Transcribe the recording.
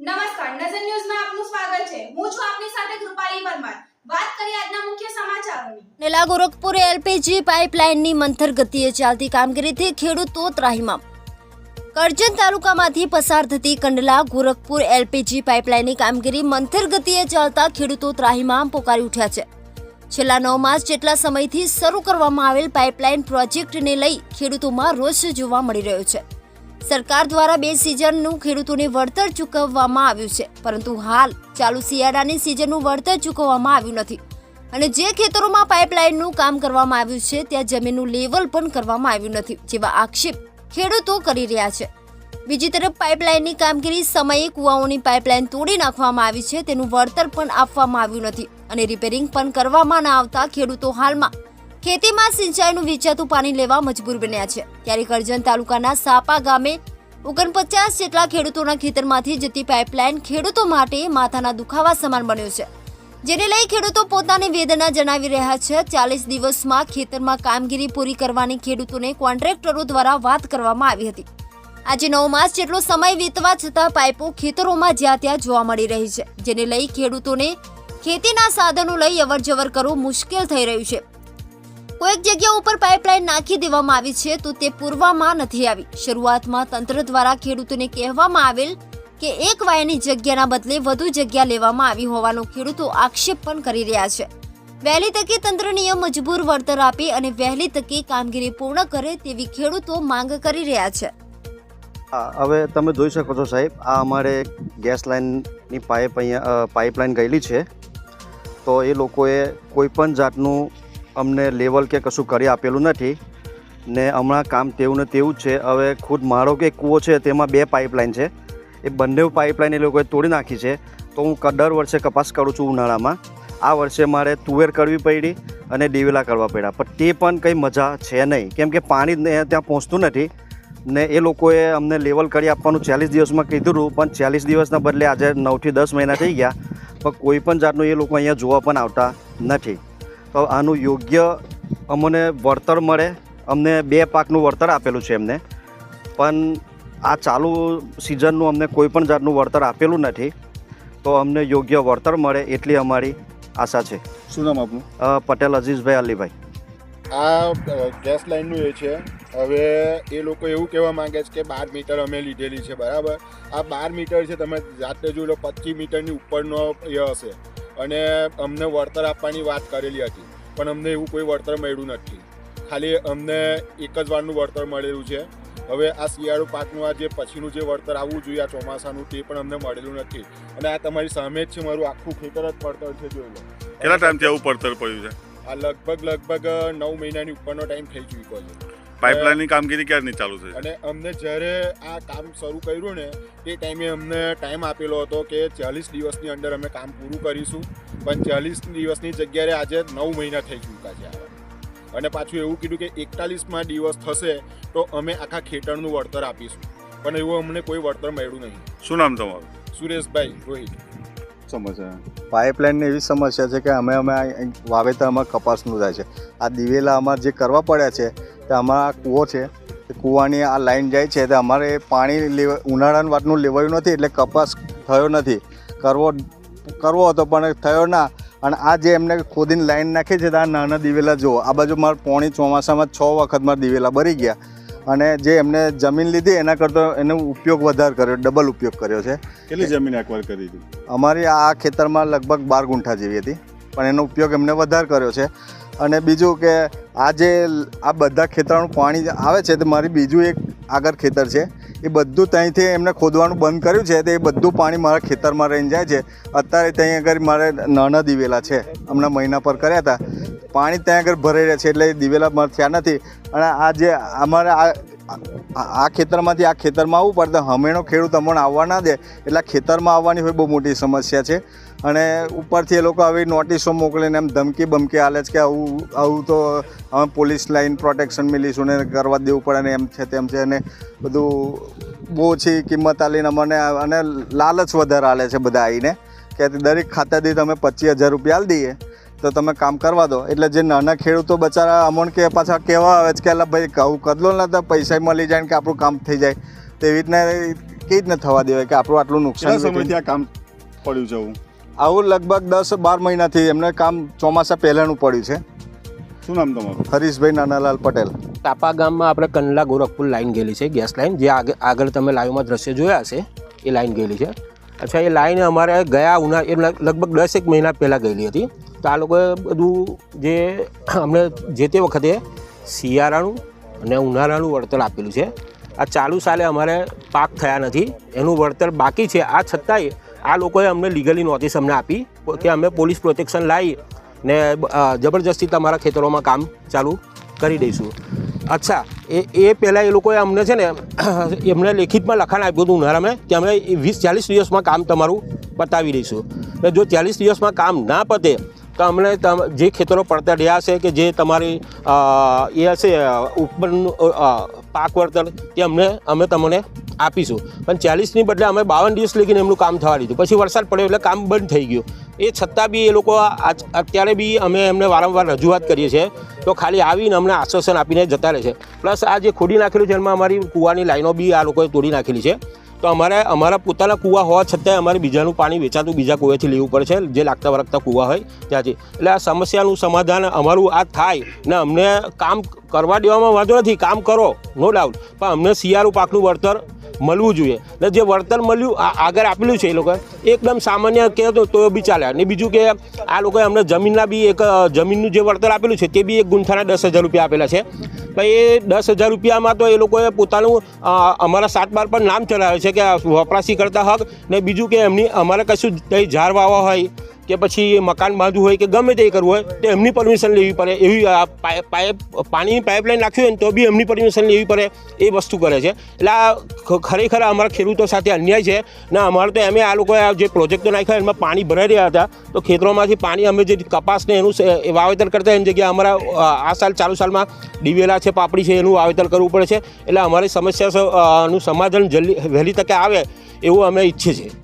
નમસ્કાર, નજર ન્યૂઝમાં આપનું સ્વાગત છે. હું છું આપની સાથે કૃપાલી પરમાર. વાત કરીએ આજના મુખ્ય સમાચારોની. નેલા ગોરખપુર એલપીજી પાઇપલાઇનની મંથર ગતિએ ચાલતી કામગીરીથી ખેડૂતો ત્રાહિમામ. કરજણ તાલુકામાંથી પસાર થતી કંડલા ગોરખપુર એલપીજી પાઇપલાઇનની કામગીરી મંથર ગતિએ ચાલતા ખેડૂતો ત્રાહિમામ પોકારી ઉઠ્યા છે. છેલ્લા નવ માસ જેટલા સમયથી શરૂ કરવામાં આવેલ પાઇપલાઇન પ્રોજેક્ટને લઈ ખેડૂતોમાં રોષ જોવા મળી રહ્યો છે. સરકાર દ્વારા બે સિઝનનું ખેડૂતોને વળતર ચૂકવવામાં આવ્યું છે. પરંતુ હાલ ચાલુ શિયાળાની સિઝનનું વળતર ચૂકવવામાં આવ્યું નથી. અને જે ખેતરોમાં પાઇપલાઇનનું કામ કરવામાં આવ્યું છે, ત્યાં જમીનનું લેવલ પણ કરવામાં આવ્યું નથી, જેવા આક્ષેપ ખેડૂતો કરી રહ્યા છે. બીજી તરફ પાઇપલાઇનની કામગીરી સમયે કુવાઓની પાઇપલાઇન તોડી નાખવામાં આવી છે, તેનું વળતર પણ આપવામાં આવ્યું નથી અને રિપેરિંગ પણ કરવામાં ન આવતા ખેડૂતો હાલમાં ખેતીમાં સિંચાઈનું વેચાતું પાણી લેવા મજબૂર બન્યા છે. ત્યારે કરજણ તાલુકાના સાપા ગામે ઓગણપચાસ જેટલા ખેડૂતોના ખેતરમાંથી જતી પાઇપલાઇન ખેડૂતો માટે માથાના દુખાવા સમાન બન્યો છે. જેને લઈ ખેડૂતો પોતાની વેદના જણાવી રહ્યા છે. ચાલીસ દિવસમાં ખેતરમાં કામગીરી પૂરી કરવાની ખેડૂતોને કોન્ટ્રાક્ટરો દ્વારા વાત કરવામાં આવી હતી. આજે નવ માસ જેટલો સમય વીતવા છતાં પાઇપો ખેતરોમાં જ્યાં ત્યાં જોવા મળી રહી છે. જેને લઈ ખેડૂતોને ખેતીના સાધનો લઈ અવરજવર કરવું મુશ્કેલ થઈ રહ્યું છે. કોઈક જગ્યા ઉપર પાઇપલાઇન નાખી દેવામાં આવી છે, તો તે પૂરવામાં નથી આવી. શરૂઆતમાં તંત્ર દ્વારા ખેડૂતોને કહેવામાં આવેલ કે એક વાયની જગ્યાના બદલે વધુ જગ્યા લેવામાં આવી હોવાનો ખેડૂતો આક્ષેપ પણ કરી રહ્યા છે. વહેલી તકે તંત્ર નિયમ મજબૂર વળતર આપે અને વહેલી તકે કામગીરી પૂર્ણ કરે તેવી ખેડૂતો માંગ કરી રહ્યા છે. હવે તમે જોઈ શકો છો સાહેબ, આ અમારે ગેસ લાઇનની પાઇપ અહીંયા પાઇપલાઇન ગયેલી છે. તો એ લોકોએ કોઈ પણ જાતનું અમને લેવલ કે કશું કરી આપેલું નથી. ને હમણાં કામ તેવું ને તેવું જ છે. હવે ખુદ મારો કે કૂવો છે તેમાં બે પાઇપલાઇન છે. એ બંને પાઇપલાઇન એ લોકોએ તોડી નાખી છે. તો હું દર વર્ષે કપાસ કરું છું ઉનાળામાં. આ વર્ષે મારે તુવેર કરવી પડી અને દિવેલા કરવા પડ્યા. પણ તે પણ કંઈ મજા છે નહીં. કેમ કે પાણી ત્યાં પહોંચતું નથી. ને એ લોકોએ અમને લેવલ કરી આપવાનું ચાલીસ દિવસમાં કીધું હતું. પણ ચાલીસ દિવસના બદલે આજે નવથી દસ મહિના થઈ ગયા. પણ કોઈ પણ જાતનું એ લોકો અહીંયા જોવા પણ આવતા નથી. તો આનું યોગ્ય અમને વળતર મળે. અમને બે પાકનું વળતર આપેલું છે એમને. પણ આ ચાલુ સિઝનનું અમને કોઈ પણ જાતનું વળતર આપેલું નથી. તો અમને યોગ્ય વળતર મળે એટલી અમારી આશા છે. શું નામ આપનું? પટેલ અઝીઝભાઈ અલીભાઈ આ ગેસ લાઇનનું એ છે. હવે એ લોકો એવું કહેવા માંગે છે કે બાર મીટર અમે લીધેલી છે બરાબર? આ બાર મીટર છે તમે જાતે જોઈ લો પચીસ મીટરની ઉપરનો એ હશે. અને અમને વળતર આપવાની વાત કરેલી હતી પણ અમને એવું કોઈ વળતર મળ્યું નથી. ખાલી અમને એક જ વારનું વળતર મળેલું છે. હવે આ શિયાળુ પાકનું આ જે પછીનું જે વળતર આવવું જોઈએ આ ચોમાસાનું તે પણ અમને મળેલું નથી. અને આ તમારી સામે જ છે મારું આખું ખેતર જ પડતર છે જોઈ લો. કેટલા ટાઈમથી આવું પડતર પડ્યું છે? આ લગભગ લગભગ નવ મહિનાની ઉપરનો ટાઈમ થઈ ચૂક્યો છે. પાઇપલાઇનની કામગીરી ક્યારની ચાલુ છે અને અમને જ્યારે આ કામ શરૂ કર્યું ને તે ટાઈમે અમને ટાઈમ આપેલો હતો કે ચાલીસ દિવસની અંદર અમે કામ પૂરું કરીશું. પણ ચાલીસ દિવસની જગ્યાએ આજે નવ મહિના થઈ ચૂક્યા છે અને પાછું એવું કીધું કે એકતાલીસમાં દિવસ થશે તો અમે આખા ખેતરનું વળતર આપીશું. પણ એવું અમને કોઈ વળતર મળ્યું નહીં. શું નામ તમારું? સુરેશભાઈ રોહિત. સમસ્યા. પાઇપલાઇનની એવી સમસ્યા છે કે અમે અમે વાવેતર અમારે કપાસનું થાય છે. આ દિવેલા અમારે જે કરવા પડ્યા છે તે અમારા કૂવો છે તે કૂવાની આ લાઈન જાય છે તે અમારે પાણી લેવા ઉનાળાનું વાતનું લેવાયું નથી એટલે કપાસ થયો નથી. કરવો કરવો હતો પણ થયો ના. અને આ જે એમને ખોદીને લાઈન નાખી છે તે આ નાના દિવેલા જુઓ. આ બાજુ મારે પોણી ચોમાસામાં છ વખત મારા દિવેલા ભરી ગયા. અને જે એમને જમીન લીધી એના કરતાં એનો ઉપયોગ વધારે કર્યો ડબલ ઉપયોગ કર્યો છે. કેટલી જમીન એકવાર કરી હતી? અમારી આ ખેતરમાં લગભગ બાર ગુંઠા જેવી હતી પણ એનો ઉપયોગ એમને વધારે કર્યો છે. અને બીજું કે આ જે આ બધા ખેતરોનું પાણી આવે છે તે મારી બીજું એક આગળ ખેતર છે. એ બધું ત્યાંથી એમને ખોદવાનું બંધ કર્યું છે તે એ બધું પાણી મારા ખેતરમાં રહીને જાય છે. અત્યારે ત્યાં આગળ મારે નાના દિવેલા છે. હમણાં મહિના પર કર્યા હતા. પાણી ત્યાં આગળ ભરાઈ રહ્યા છે એટલે દિવેલા મારે થયા નથી. અને આ જે અમારે આ આ ખેતરમાંથી આ ખેતરમાં આવવું પડે હમેણો ખેડૂત અમને આવવા ના દે એટલે ખેતરમાં આવવાની હોય બહુ મોટી સમસ્યા છે. અને ઉપરથી એ લોકો આવી નોટિસો મોકલીને એમ ધમકી બમકી આલે છે કે આવું આવું તો અમે પોલીસ લાઈન પ્રોટેક્શન મિલીશું ને કરવા દેવું પડે ને એમ છે તેમ છે અને બધું બહુ ઓછી કિંમત આલીને અમને, અને લાલચ વધારે આલે છે બધા આવીને કે દરેક ખાતાથી તમે પચીસ હજાર રૂપિયા આલી દઈએ. તો તમે કામ કરવા દો. એટલે જે નાના ખેડૂતો બચારા અમણ કે પાછા કહેવા આવે છે કે અલા ભાઈ કહું કદલો ના તો પૈસા મળી જાય ને કે આપણું કામ થઈ જાય. તેવી રીતના કેવી રીતના થવા દેવાય કે આપણું આટલું નુકસાન સમયથી આ કામ પડ્યું છે આવું? આવું લગભગ દસ બાર મહિનાથી એમને કામ ચોમાસા પહેલાંનું પડ્યું છે. શું નામ તમારું? હરીશભાઈ નાનાલાલ પટેલ. તાપા ગામમાં આપણે કંડલા ગોરખપુર લાઈન ગયેલી છે ગેસ લાઈન. જે આગળ આગળ તમે લાઈવમાં દ્રશ્ય જોયા હશે એ લાઈન ગયેલી છે. અચ્છા એ લાઈન અમારે ગયા ઉના એ લગભગ દસ એક મહિના પહેલાં ગયેલી હતી. તો આ લોકોએ બધું જે અમને જે તે વખતે શિયાળાનું અને ઉનાળાનું વળતર આપેલું છે. આ ચાલુ સાલે અમારે પાક થયા નથી, એનું વળતર બાકી છે. આ છતાંય આ લોકોએ અમને લીગલી નોટિસ અમને આપી કે અમે પોલીસ પ્રોટેક્શન લાવી ને જબરજસ્તી તમારા ખેતરોમાં કામ ચાલુ કરી દઈશું. અચ્છા, એ એ પહેલાં એ લોકોએ અમને છે ને એમને લેખિતમાં લખાણ આપ્યું હતું ઉનાળામાં, કે અમે વીસ ચાલીસ દિવસમાં કામ તમારું પતાવી દઈશું. ને જો ચાલીસ દિવસમાં કામ ના પતે તો અમને જે ખેતરો પડતર રહ્યા છે કે જે તમારી એ હશે ઉપરનું પાક વળતર, તે અમને, અમે તમને આપીશું. પણ ચાલીસની બદલે અમે બાવન દિવસ લગીને એમનું કામ થવા દીધું. પછી વરસાદ પડ્યો એટલે કામ બંધ થઈ ગયું. એ છતાં બી એ લોકો અત્યારે બી અમે એમને વારંવાર રજૂઆત કરીએ છીએ તો ખાલી આવીને અમને આશ્વાસન આપીને જતા રહે છે. પ્લસ આ જે ખોડી નાખેલું છે, એમાં અમારી કૂવાની લાઈનો બી આ લોકોએ તોડી નાખેલી છે. તો અમારે અમારા પોતાના કૂવા હોવા છતાંય અમારે બીજાનું પાણી વેચાતું બીજા કૂવેથી લેવું પડે છે, જે લાગતા વળગતા કૂવા હોય ત્યાંથી. એટલે આ સમસ્યાનું સમાધાન અમારું આ થાય ને અમને કામ કરવા દેવામાં વાંધો નથી, કામ કરો નો ડાઉટ પણ અમને શિયાળું પાકનું વળતર મળવું જોઈએ. એટલે જે વળતર મળ્યું આગળ આપેલું છે એ લોકોએ એકદમ સામાન્ય કહે તો તો બી ચાલે. અને બીજું કે, આ લોકોએ અમને જમીનના બી એક જમીનનું જે વળતર આપેલું છે, તે બી એક ગુંઠાના દસ હજાર રૂપિયા આપેલા છે. પણ એ દસ હજાર રૂપિયામાં તો એ લોકોએ પોતાનું અમારા સાત બાર પર નામ ચલાવ્યું છે કે વપરાશી કરતા હક, ને બીજું કે એમની, અમારે કશું કંઈ ઝાડ વાવવા હોય કે પછી મકાન બાંધવું હોય કે ગમે તે કરવું હોય, તો એમની પરમિશન લેવી પડે. એવી પાઇપ પાણીની પાઇપલાઇન નાખવી હોય ને તો બી એમની પરમિશન લેવી પડે એ વસ્તુ કરે છે. એટલે આ ખરેખર અમારા ખેડૂતો સાથે અન્યાય છે. ને, અમારે તો એમે આ લોકોએ જે પ્રોજેક્ટો નાખ્યા, એમાં પાણી ભરાઈ રહ્યા હતા. તો ખેતરોમાંથી પાણી અમે જે કપાસને એનું વાવેતર કરતા એની જગ્યાએ અમારા આ સાલ, ચાલુ સાલમાં દિવેલા છે, પાપડી છે, એનું વાવેતર કરવું પડે છે. એટલે અમારી સમસ્યા નું સમાધાન જલ્દી, વહેલી તકે આવે એવું અમે ઈચ્છીએ છીએ.